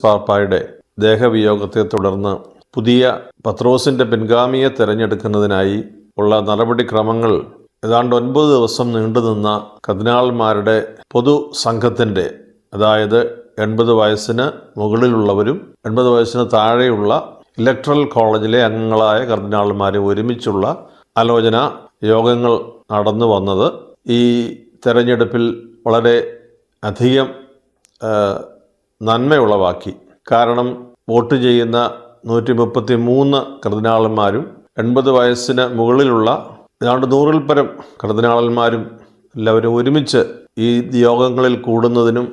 പാപ്പായുടെ ദേഹവിയോഗത്തെ തുടർന്ന് പുതിയ പത്രോസിന്റെ പിൻഗാമിയെ തിരഞ്ഞെടുക്കുന്നതിനായി ഉള്ള നടപടിക്രമങ്ങൾ ഏതാണ്ട് ഒൻപത് ദിവസം നീണ്ടുനിന്ന കർദിനാൾമാരുടെ പൊതു സംഘത്തിന്റെ അതായത് എൺപത് വയസ്സിന് മുകളിലുള്ളവരും എൺപത് വയസ്സിന് താഴെയുള്ള ഇലക്ട്രൽ കോളേജിലെ അംഗങ്ങളായ കർദിനാൾമാരെ ഒരുമിച്ചുള്ള ആലോചന യോഗങ്ങൾ നടന്നു വന്നത്. ഈ തെരഞ്ഞെടുപ്പിൽ വളരെ അധികം നന്മയുളവാക്കി. കാരണം വോട്ട് ചെയ്യുന്ന നൂറ്റി മുപ്പത്തി മൂന്ന് കർദിനാളന്മാരും എൺപത് വയസ്സിന് മുകളിലുള്ള ഏതാണ്ട് നൂറിൽ പരം കർദിനാളന്മാരും എല്ലാവരും ഒരുമിച്ച് ഈ യോഗങ്ങളിൽ കൂടുന്നതിനും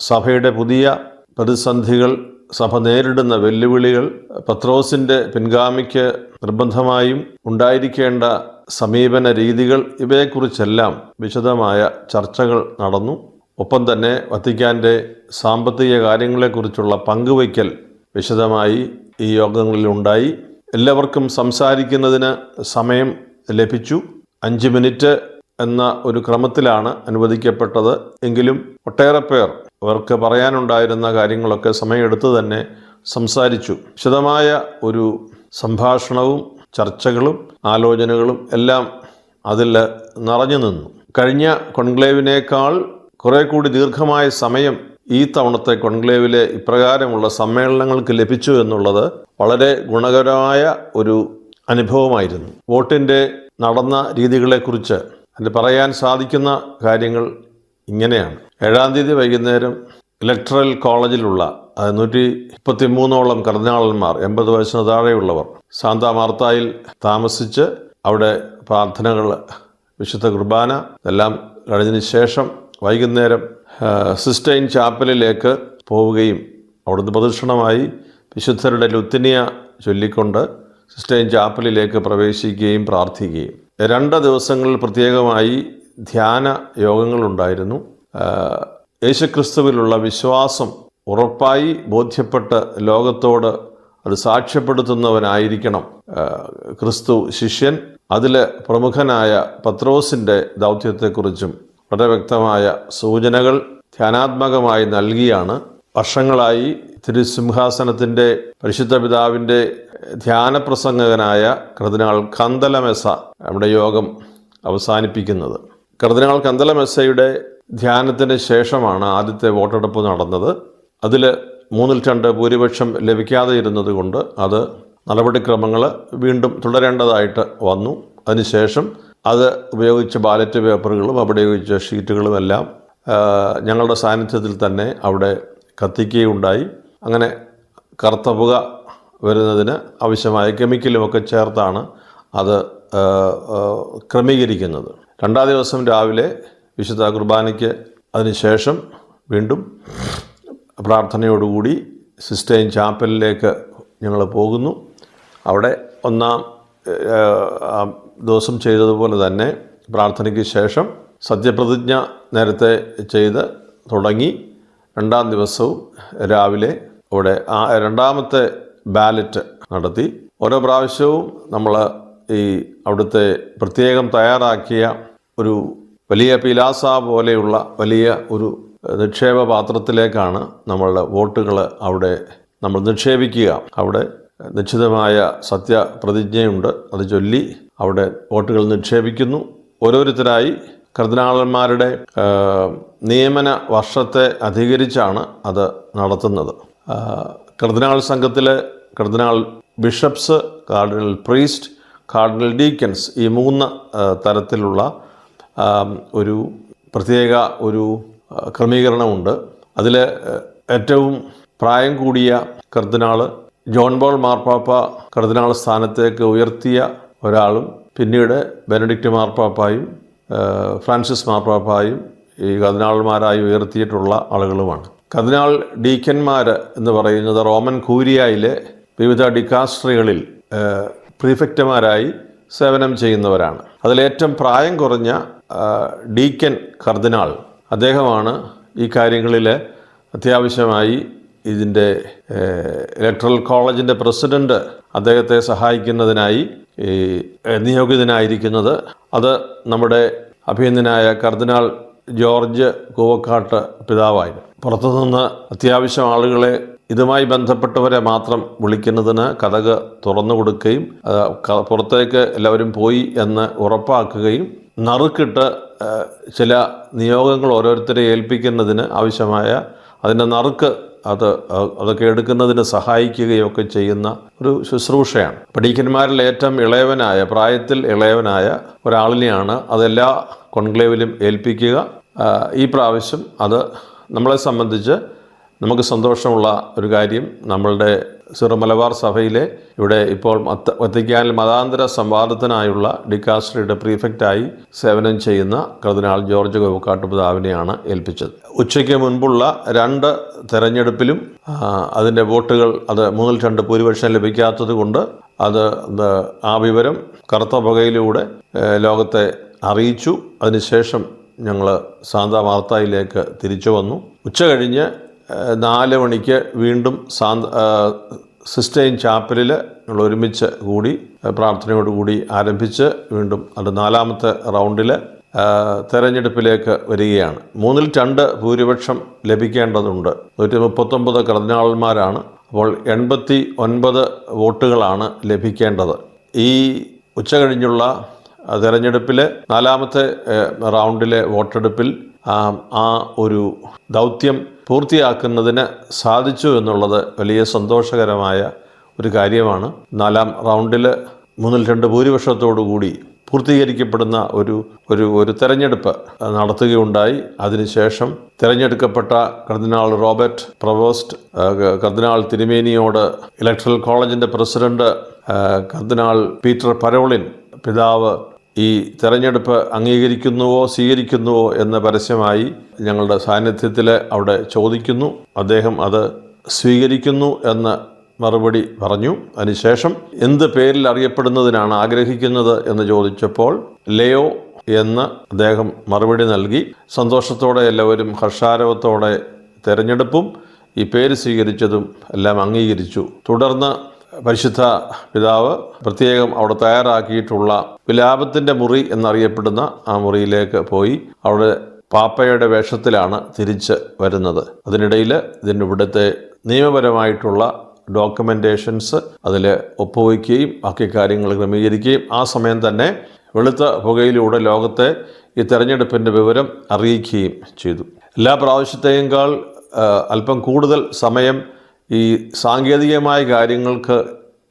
സഭയുടെ പുതിയ പ്രതിസന്ധികൾ സഭ നേരിടുന്ന വെല്ലുവിളികൾ പത്രോസിന്റെ പിൻഗാമിക്ക് നിർബന്ധമായും ഉണ്ടായിരിക്കേണ്ട സമീപന രീതികൾ ഇവയെക്കുറിച്ചെല്ലാം വിശദമായ ചർച്ചകൾ നടന്നു. ഒപ്പം തന്നെ വത്തിക്കാന്റെ സാമ്പത്തിക കാര്യങ്ങളെക്കുറിച്ചുള്ള പങ്കുവയ്ക്കൽ വിശദമായി ഈ യോഗങ്ങളിലുണ്ടായി എല്ലാവർക്കും സംസാരിക്കുന്നതിന് സമയം ലഭിച്ചു. അഞ്ച് മിനിറ്റ് എന്ന ഒരു ക്രമത്തിലാണ് അനുവദിക്കപ്പെട്ടത്. എങ്കിലും ഒട്ടേറെ പേർ അവർക്ക് പറയാനുണ്ടായിരുന്ന കാര്യങ്ങളൊക്കെ സമയമെടുത്ത് തന്നെ സംസാരിച്ചു. വിശദമായ ഒരു സംഭാഷണവും ചർച്ചകളും ആലോചനകളും എല്ലാം അതിൽ നിറഞ്ഞു നിന്നു. കഴിഞ്ഞ കോൺക്ലേവിനേക്കാൾ കുറെ കൂടി ദീർഘമായ സമയം ഈ തവണത്തെ കോൺക്ലേവിലെ ഇപ്രകാരമുള്ള സമ്മേളനങ്ങൾക്ക് ലഭിച്ചു എന്നുള്ളത് വളരെ ഗുണകരമായ ഒരു അനുഭവമായിരുന്നു. വോട്ടിന്റെ നടന്ന രീതികളെക്കുറിച്ച് അതിൽ പറയാൻ സാധിക്കുന്ന കാര്യങ്ങൾ ഇങ്ങനെയാണ്. ഏഴാം തീയതി വൈകുന്നേരം ഇലക്ട്രൽ കോളേജിലുള്ള നൂറ്റി മുപ്പത്തി മൂന്നോളം കർദിനാളന്മാർ എൺപത് വയസ്സിന് താഴെയുള്ളവർ സാന്താ മാർത്തായിൽ താമസിച്ച് അവിടെ പ്രാർത്ഥനകൾ വിശുദ്ധ കുർബാന എല്ലാം കഴിഞ്ഞതിന് ശേഷം വൈകുന്നേരം സിസ്റ്റൈൻ ചാപ്പലിലേക്ക് പോവുകയും അവിടുന്ന് പ്രദക്ഷിണമായി വിശുദ്ധരുടെ ലുത്തിനിയ ചൊല്ലിക്കൊണ്ട് സിസ്റ്റൈൻ ചാപ്പലിലേക്ക് പ്രവേശിക്കുകയും പ്രാർത്ഥിക്കുകയും. രണ്ട് ദിവസങ്ങളിൽ പ്രത്യേകമായി ധ്യാന യോഗങ്ങളുണ്ടായിരുന്നു. യേശുക്രിസ്തുവിലുള്ള വിശ്വാസം ഉറപ്പായി ബോധ്യപ്പെട്ട് ലോകത്തോട് അത് സാക്ഷ്യപ്പെടുത്തുന്നവനായിരിക്കണം ക്രിസ്തു ശിഷ്യൻ. അതിൽ പ്രമുഖനായ പത്രോസിന്റെ ദൗത്യത്തെക്കുറിച്ചും വളരെ വ്യക്തമായ സൂചനകൾ ധ്യാനാത്മകമായി നൽകിയാണ്. വർഷങ്ങളായി തിരുസിംഹാസനത്തിന്റെ പരിശുദ്ധ പിതാവിന്റെ ധ്യാനപ്രസംഗകനായ കർദിനാൾ കന്തലമെസ നമ്മുടെ യോഗം അവസാനിപ്പിക്കുന്നത്. കർദിനാൾ കന്തലമെസയുടെ ധ്യാനത്തിന് ശേഷമാണ് ആദ്യത്തെ വോട്ടെടുപ്പ് നടന്നത്. അതിൽ മൂന്നിൽ രണ്ട് ഭൂരിപക്ഷം ലഭിക്കാതെ ഇരുന്നത് കൊണ്ട് അത് നടപടിക്രമങ്ങൾ വീണ്ടും തുടരേണ്ടതായിട്ട് വന്നു. അതിനുശേഷം അത് ഉപയോഗിച്ച ബാലറ്റ് പേപ്പറുകളും അവിടെ ഉപയോഗിച്ച ഷീറ്റുകളും എല്ലാം ഞങ്ങളുടെ സാന്നിധ്യത്തിൽ തന്നെ അവിടെ കത്തിക്കുകയുണ്ടായി. അങ്ങനെ കറുത്ത പുക വരുന്നതിന് ആവശ്യമായ കെമിക്കലുമൊക്കെ ചേർത്താണ് അത് ക്രമീകരിക്കുന്നത്. രണ്ടാം ദിവസം രാവിലെ വിശുദ്ധ കുർബാനയ്ക്ക് അതിനുശേഷം വീണ്ടും പ്രാർത്ഥനയോടുകൂടി സിസ്റ്റൈൻ ചാപ്പലിലേക്ക് ഞങ്ങൾ പോകുന്നു. അവിടെ ഒന്നാം ആ ദിവസം ചെയ്തതുപോലെ തന്നെ പ്രാർത്ഥനയ്ക്ക് ശേഷം സത്യപ്രതിജ്ഞ നേരത്തെ ചെയ്ത് തുടങ്ങി. രണ്ടാം ദിവസവും രാവിലെ അവിടെ ആ രണ്ടാമത്തെ ബാലറ്റ് നടത്തി. ഓരോ പ്രാവശ്യവും നമ്മൾ ഈ അവിടുത്തെ പ്രത്യേകം തയ്യാറാക്കിയ ഒരു വലിയ പിലാസ പോലെയുള്ള വലിയ ഒരു നിക്ഷേപ പാത്രത്തിലേക്കാണ് നമ്മളുടെ വോട്ടുകൾ അവിടെ നമ്മൾ നിക്ഷേപിക്കുക. അവിടെ നിശ്ചിതമായ സത്യപ്രതിജ്ഞയുണ്ട്. അത് ചൊല്ലി അവിടെ വോട്ടുകൾ നിക്ഷേപിക്കുന്നു. ഓരോരുത്തരായി കർദിനാളന്മാരുടെ നിയമന വർഷത്തെ അധികരിച്ചാണ് അത് നടത്തുന്നത്. കർദിനാൾ സംഘത്തിലെ കർദിനാൾ bishops cardinal priest cardinal deacons ഈ മൂന്ന് തരത്തിലുള്ള ഒരു പ്രത്യേക ഒരു ക്രമീകരണമുണ്ട്. അതിൽ ഏറ്റവും പ്രായം കൂടിയ കർദിനാൾ ജോൺ ബോൾ മാർപ്പാപ്പ കർദിനാൾ സ്ഥാനത്തേക്ക് ഉയർത്തിയ ഒരാളും പിന്നീട് ബെനഡിക്റ്റ് മാർപ്പാപ്പായും ഫ്രാൻസിസ് മാർപ്പാപ്പായും ഈ കർദിനാൾമാരായി ഉയർത്തിയിട്ടുള്ള ആളുകളുമാണ്. കർദിനാൾ ഡീക്കന്മാർ എന്ന് പറയുന്നത് റോമൻ കൂരിയായിലെ വിവിധ ഡിക്കാസ്ട്രികളിൽ പ്രീഫെക്റ്റുമാരായി സേവനം ചെയ്യുന്നവരാണ്. അതിലേറ്റവും പ്രായം കുറഞ്ഞ ഡീക്കൻ കർദിനാൾ അദ്ദേഹമാണ് ഈ കാര്യങ്ങളിൽ അത്യാവശ്യമായി ഇതിന്റെ ഇലക്ട്രൽ കോളേജിന്റെ പ്രസിഡന്റ് അദ്ദേഹത്തെ സഹായിക്കുന്നതിനായി നിയോഗിതനായിരിക്കുന്നത്. അത് നമ്മുടെ അഭിനന്ദനായ കർദിനാൾ ജോർജ് കൂവക്കാട്ട് പിതാവായിരുന്നു. പുറത്തുനിന്ന് അത്യാവശ്യം ആളുകളെ ഇതുമായി ബന്ധപ്പെട്ടവരെ മാത്രം വിളിക്കുന്നതിന് കഥക് തുറന്നു കൊടുക്കുകയും പുറത്തേക്ക് എല്ലാവരും പോയി എന്ന് ഉറപ്പാക്കുകയും നറുക്കിട്ട് ചില നിയോഗങ്ങൾ ഓരോരുത്തരെ ഏൽപ്പിക്കുന്നതിന് ആവശ്യമായ അതിന്റെ നറുക്ക് അത് അതൊക്കെ എടുക്കുന്നതിന് സഹായിക്കുകയൊക്കെ ചെയ്യുന്ന ഒരു ശുശ്രൂഷയാണ്. പഠിക്കന്മാരിൽ ഏറ്റവും ഇളയവനായ പ്രായത്തിൽ ഇളയവനായ ഒരാളിനെയാണ് അതെല്ലാ കോൺക്ലേവിലും ഏൽപ്പിക്കുക. ഈ പ്രാവശ്യം അത് നമ്മളെ സംബന്ധിച്ച് നമുക്ക് സന്തോഷമുള്ള ഒരു കാര്യം നമ്മളുടെ സിറോ മലബാർ സഭയിലെ ഇവിടെ ഇപ്പോൾ വത്തിക്കാനിൽ മതാന്തര സംവാദത്തിനായുള്ള ഡിക്കാസ്ട്രിയുടെ പ്രീഫെക്റ്റായി സേവനം ചെയ്യുന്ന കർദിനാൾ ജോർജ് പിതാവിനെയാണ് ഏൽപ്പിച്ചത്. ഉച്ചയ്ക്ക് മുൻപുള്ള രണ്ട് തെരഞ്ഞെടുപ്പിലും അതിന്റെ വോട്ടുകൾ അത് മൂന്നിൽ രണ്ട് ഭൂരിപക്ഷം ലഭിക്കാത്തത് കൊണ്ട് അത് ആ വിവരം കറുത്ത പുകയിലൂടെ ലോകത്തെ അറിയിച്ചു. അതിനുശേഷം ഞങ്ങൾ സാന്താ വാർത്തയിലേക്ക് തിരിച്ചു വന്നു. ഉച്ച കഴിഞ്ഞ് നാല് മണിക്ക് വീണ്ടും സാന്ത സിസ്റ്റൈൻ ചാപ്പലിൽ ഞങ്ങൾ ഒരുമിച്ച് കൂടി പ്രാർത്ഥനയോടുകൂടി ആരംഭിച്ച് വീണ്ടും അത് നാലാമത്തെ റൗണ്ടിൽ തെരഞ്ഞെടുപ്പിലേക്ക് വരികയാണ്. മൂന്നിൽ രണ്ട് ഭൂരിപക്ഷം ലഭിക്കേണ്ടതുണ്ട്. നൂറ്റി മുപ്പത്തൊമ്പത് കർദിനാളന്മാരാണ് അപ്പോൾ എൺപത്തി ഒൻപത് വോട്ടുകളാണ് ലഭിക്കേണ്ടത്. ഈ ഉച്ച കഴിഞ്ഞുള്ള തെരഞ്ഞെടുപ്പിൽ നാലാമത്തെ റൗണ്ടിലെ വോട്ടെടുപ്പിൽ ആ ഒരു ദൗത്യം പൂർത്തിയാക്കുന്നതിന് സാധിച്ചു എന്നുള്ളത് വലിയ സന്തോഷകരമായ ഒരു കാര്യമാണ്. നാലാം റൗണ്ടിൽ മൂന്നിൽ രണ്ട് ഭൂരിപക്ഷത്തോടു കൂടി പൂർത്തീകരിക്കപ്പെടുന്ന ഒരു ഒരു ഒരു തെരഞ്ഞെടുപ്പ് നടത്തുകയുണ്ടായി. അതിനുശേഷം തിരഞ്ഞെടുക്കപ്പെട്ട കർദിനാൾ റോബർട്ട് പ്രവോസ്റ്റ് കർദിനാൾ തിരുമേനിയോട് ഇലക്ട്രൽ കോളേജിന്റെ പ്രസിഡന്റ് കർദിനാൾ പീറ്റർ പരോളിൻ പിതാവ് ഈ തെരഞ്ഞെടുപ്പ് അംഗീകരിക്കുന്നുവോ സ്വീകരിക്കുന്നുവോ എന്ന പരസ്യമായി ഞങ്ങളുടെ സാന്നിധ്യത്തിൽ അവിടെ ചോദിക്കുന്നു. അദ്ദേഹം അത് സ്വീകരിക്കുന്നു എന്ന് മറുപടി പറഞ്ഞു. അതിനുശേഷം എന്ത് പേരിൽ അറിയപ്പെടുന്നതിനാണ് ആഗ്രഹിക്കുന്നത് എന്ന് ചോദിച്ചപ്പോൾ ലയോ എന്ന് അദ്ദേഹം മറുപടി നൽകി. സന്തോഷത്തോടെ എല്ലാവരും ഹർഷാരവത്തോടെ തെരഞ്ഞെടുപ്പും ഈ പേര് സ്വീകരിച്ചതും എല്ലാം അംഗീകരിച്ചു. തുടർന്ന് പരിശുദ്ധ പിതാവ് പ്രത്യേകം അവിടെ തയ്യാറാക്കിയിട്ടുള്ള വിലാപത്തിന്റെ മുറി എന്നറിയപ്പെടുന്ന ആ മുറിയിലേക്ക് പോയി അവിടെ പാപ്പയുടെ വേഷത്തിലാണ് തിരിച്ച് വരുന്നത്. അതിനിടയിൽ ഇതിന്റെ ഇവിടുത്തെ നിയമപരമായിട്ടുള്ള ഡോക്യുമെന്റേഷൻസ് അതിൽ ഒപ്പുവയ്ക്കുകയും ബാക്കി കാര്യങ്ങൾ ക്രമീകരിക്കുകയും ആ സമയം തന്നെ വെളുത്ത പുകയിലൂടെ ലോകത്തെ ഈ തെരഞ്ഞെടുപ്പിന്റെ വിവരം അറിയിക്കുകയും ചെയ്തു. എല്ലാ പ്രാവശ്യത്തെയേക്കാൾ കാൾ അല്പം കൂടുതൽ സമയം ഈ സാങ്കേതികമായ കാര്യങ്ങൾക്ക്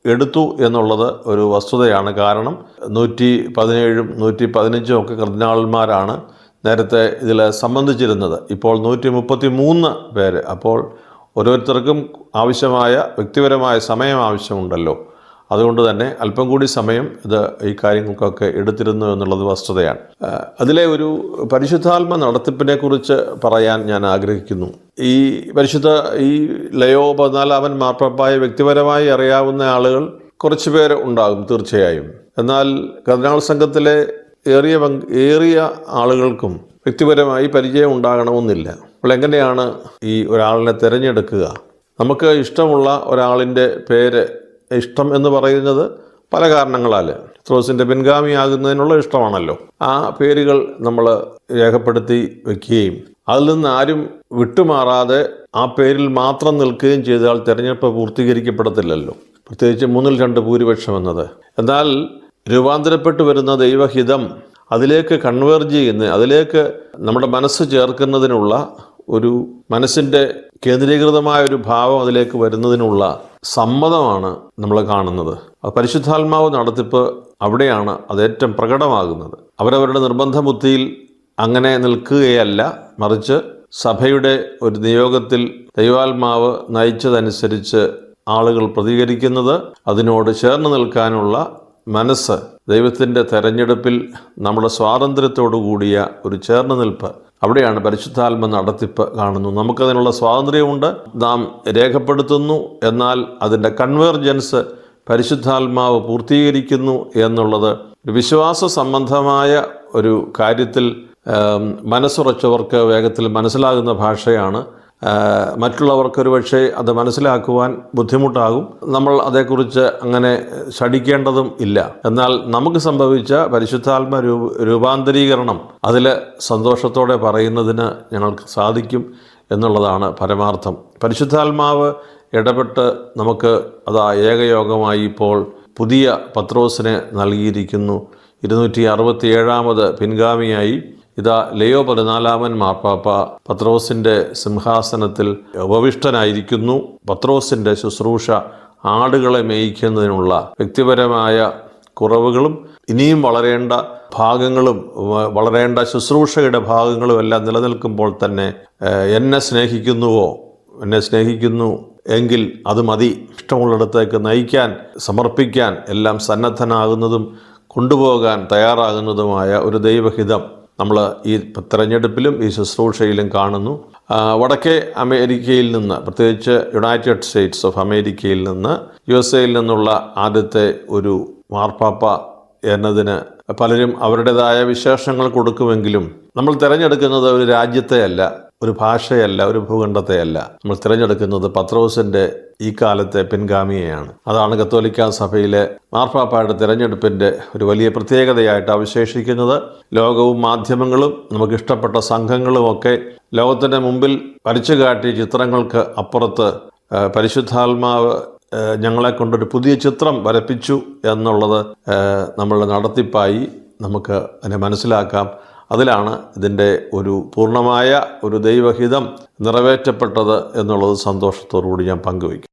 എടുത്തു എന്നുള്ളത് ഒരു വസ്തുതയാണ്. കാരണം നൂറ്റി പതിനേഴും നൂറ്റി പതിനഞ്ചും ഒക്കെ കർദിനാളന്മാരാണ് നേരത്തെ ഇതിൽ സംബന്ധിച്ചിരുന്നത്. ഇപ്പോൾ നൂറ്റി മുപ്പത്തി മൂന്ന് പേര്. അപ്പോൾ ഓരോരുത്തർക്കും ആവശ്യമായ വ്യക്തിപരമായ സമയം ആവശ്യമുണ്ടല്ലോ. അതുകൊണ്ട് തന്നെ അല്പം കൂടി സമയം ഇത് ഈ കാര്യങ്ങൾക്കൊക്കെ എടുത്തിരുന്നു എന്നുള്ളത് വസ്തുതയാണ്. അതിലെ ഒരു പരിശുദ്ധാത്മ നടത്തിപ്പിനെ കുറിച്ച് പറയാൻ ഞാൻ ആഗ്രഹിക്കുന്നു. ഈ പരിശുദ്ധ ഈ ലയോ പതിനാലാമൻ മാർപ്പാപ്പായ വ്യക്തിപരമായി അറിയാവുന്ന ആളുകൾ കുറച്ച് പേര് ഉണ്ടാകും തീർച്ചയായും. എന്നാൽ കർദിനാൾ സംഘത്തിലെ ഏറിയ ഏറിയ ആളുകൾക്കും വ്യക്തിപരമായി പരിചയം ഉണ്ടാകണമെന്നില്ല. അപ്പോൾ എങ്ങനെയാണ് ഈ ഒരാളിനെ തിരഞ്ഞെടുക്കുക? നമുക്ക് ഇഷ്ടമുള്ള ഒരാളിന്റെ പേര് ഇഷ്ടം എന്ന് പറയുന്നത് പല കാരണങ്ങളാൽ ത്രോസിന്റെ പിൻഗാമിയാകുന്നതിനുള്ള ഇഷ്ടമാണല്ലോ. ആ പേരുകൾ നമ്മൾ രേഖപ്പെടുത്തി വെക്കുകയും അതിൽ നിന്ന് ആരും വിട്ടുമാറാതെ ആ പേരിൽ മാത്രം നിൽക്കുകയും ചെയ്താൽ തിരഞ്ഞെടുപ്പ് പൂർത്തീകരിക്കപ്പെടത്തില്ലല്ലോ. പ്രത്യേകിച്ച് മൂന്നിൽ രണ്ട് ഭൂരിപക്ഷം എന്നത്. എന്നാൽ രൂപാന്തരപ്പെട്ടു വരുന്ന ദൈവഹിതം അതിലേക്ക് കൺവേർജ് ചെയ്യുന്ന അതിലേക്ക് നമ്മുടെ മനസ്സ് ചേർക്കുന്നതിനുള്ള ഒരു മനസ്സിന്റെ കേന്ദ്രീകൃതമായ ഒരു ഭാവം അതിലേക്ക് വരുന്നതിനുള്ള സമ്മതമാണ് നമ്മൾ കാണുന്നത്. അത് പരിശുദ്ധാത്മാവ് നടത്തിപ്പ് അവിടെയാണ് അത് ഏറ്റവും പ്രകടമാകുന്നത്. അവരവരുടെ നിർബന്ധ ബുദ്ധിയിൽ അങ്ങനെ നിൽക്കുകയല്ല. മറിച്ച് സഭയുടെ ഒരു നിയോഗത്തിൽ ദൈവാത്മാവ് നയിച്ചതനുസരിച്ച് ആളുകൾ പ്രതികരിക്കുന്നത് അതിനോട് ചേർന്ന് നിൽക്കാനുള്ള മനസ്സ് ദൈവത്തിന്റെ തെരഞ്ഞെടുപ്പിൽ നമ്മുടെ സ്വാതന്ത്ര്യത്തോടു കൂടിയ ഒരു ചേർന്ന് നിൽപ്പ് അവിടെയാണ് പരിശുദ്ധാത്മ നടത്തിപ്പ് കാണുന്നു. നമുക്കതിനുള്ള സ്വാതന്ത്ര്യമുണ്ട്. നാം രേഖപ്പെടുത്തുന്നു. എന്നാൽ അതിന്റെ കൺവേർജൻസ് പരിശുദ്ധാത്മാവ് പൂർത്തീകരിക്കുന്നു എന്നുള്ളത് വിശ്വാസ സംബന്ധമായ ഒരു കാര്യത്തിൽ മനസ്സുറച്ചവർക്ക് വേഗത്തിൽ മനസ്സിലാകുന്ന ഭാഷയാണ്. മറ്റുള്ളവർക്കൊരു പക്ഷേ അത് മനസ്സിലാക്കുവാൻ ബുദ്ധിമുട്ടാകും. നമ്മൾ അതേക്കുറിച്ച് അങ്ങനെ ശടിക്കേണ്ടതും ഇല്ല. എന്നാൽ നമുക്ക് സംഭവിച്ച പരിശുദ്ധാത്മ രൂപ രൂപാന്തരീകരണം അതിൽ സന്തോഷത്തോടെ പറയുന്നതിന് ഞങ്ങൾക്ക് സാധിക്കും എന്നുള്ളതാണ് പരമാർത്ഥം. പരിശുദ്ധാത്മാവ് ഇടപെട്ട് നമുക്ക് അതാ ഏകയോഗമായി ഇപ്പോൾ പുതിയ പത്രോസിനെ നൽകിയിരിക്കുന്നു. ഇരുന്നൂറ്റി അറുപത്തി ഏഴാമത് പിൻഗാമിയായി. ഇതാ ലയോ പതിനാലാമൻ മാർപ്പാപ്പ പത്രോസിന്റെ സിംഹാസനത്തിൽ ഉപവിഷ്ടനായിരിക്കുന്നു. പത്രോസിന്റെ ശുശ്രൂഷ ആടുകളെ മേയിക്കുന്നതിനുള്ള വ്യക്തിപരമായ കുറവുകളും ഇനിയും വളരേണ്ട ഭാഗങ്ങളും വളരേണ്ട ശുശ്രൂഷയുടെ ഭാഗങ്ങളും എല്ലാം നിലനിൽക്കുമ്പോൾ തന്നെ എന്നെ സ്നേഹിക്കുന്നുവോ? എന്നെ സ്നേഹിക്കുന്നു എങ്കിൽ അത് മതി. ഇഷ്ടമുള്ളിടത്തേക്ക് നയിക്കാൻ സമർപ്പിക്കാൻ എല്ലാം സന്നദ്ധനാകുന്നതും കൊണ്ടുപോകാൻ തയ്യാറാകുന്നതുമായ ഒരു ദൈവഹിതം നമ്മൾ ഈ തെരഞ്ഞെടുപ്പിലും ഈ ശുശ്രൂഷയിലും കാണുന്നു. വടക്കേ അമേരിക്കയിൽ നിന്ന് പ്രത്യേകിച്ച് യുണൈറ്റഡ് സ്റ്റേറ്റ്സ് ഓഫ് അമേരിക്കയിൽ നിന്ന് യു എസ് എയിൽ നിന്നുള്ള ആദ്യത്തെ ഒരു മാർപ്പാപ്പ എന്നതിന് പലരും അവരുടേതായ വിശേഷങ്ങൾ കൊടുക്കുമെങ്കിലും നമ്മൾ തിരഞ്ഞെടുക്കുന്നത് ഒരു രാജ്യത്തെയല്ല ഒരു ഭാഷയല്ല ഒരു ഭൂഖണ്ഡത്തെയല്ല. നമ്മൾ തിരഞ്ഞെടുക്കുന്നത് പത്രോസിന്റെ ഈ കാലത്തെ പിൻഗാമിയെയാണ്. അതാണ് കത്തോലിക്ക സഭയിലെ മാർപ്പാപ്പായുടെ തിരഞ്ഞെടുപ്പിന്റെ ഒരു വലിയ പ്രത്യേകതയായിട്ട് അവശേഷിക്കുന്നത്. ലോകവും മാധ്യമങ്ങളും നമുക്ക് ഇഷ്ടപ്പെട്ട സംഘങ്ങളും ഒക്കെ ലോകത്തിന്റെ മുമ്പിൽ വരച്ചു കാട്ടിയ ചിത്രങ്ങൾക്ക് അപ്പുറത്ത് പരിശുദ്ധാത്മാവ് ഞങ്ങളെ കൊണ്ടൊരു പുതിയ ചിത്രം വരപ്പിച്ചു എന്നുള്ളത് നമ്മളുടെ നടത്തിപ്പായി നമുക്ക് അതിനെ മനസ്സിലാക്കാം. അതിലാണ് ഇതിന്റെ ഒരു പൂർണമായ ഒരു ദൈവഹിതം നിറവേറ്റപ്പെട്ടത് എന്നുള്ളത് സന്തോഷത്തോടു കൂടി ഞാൻ പങ്കുവയ്ക്കും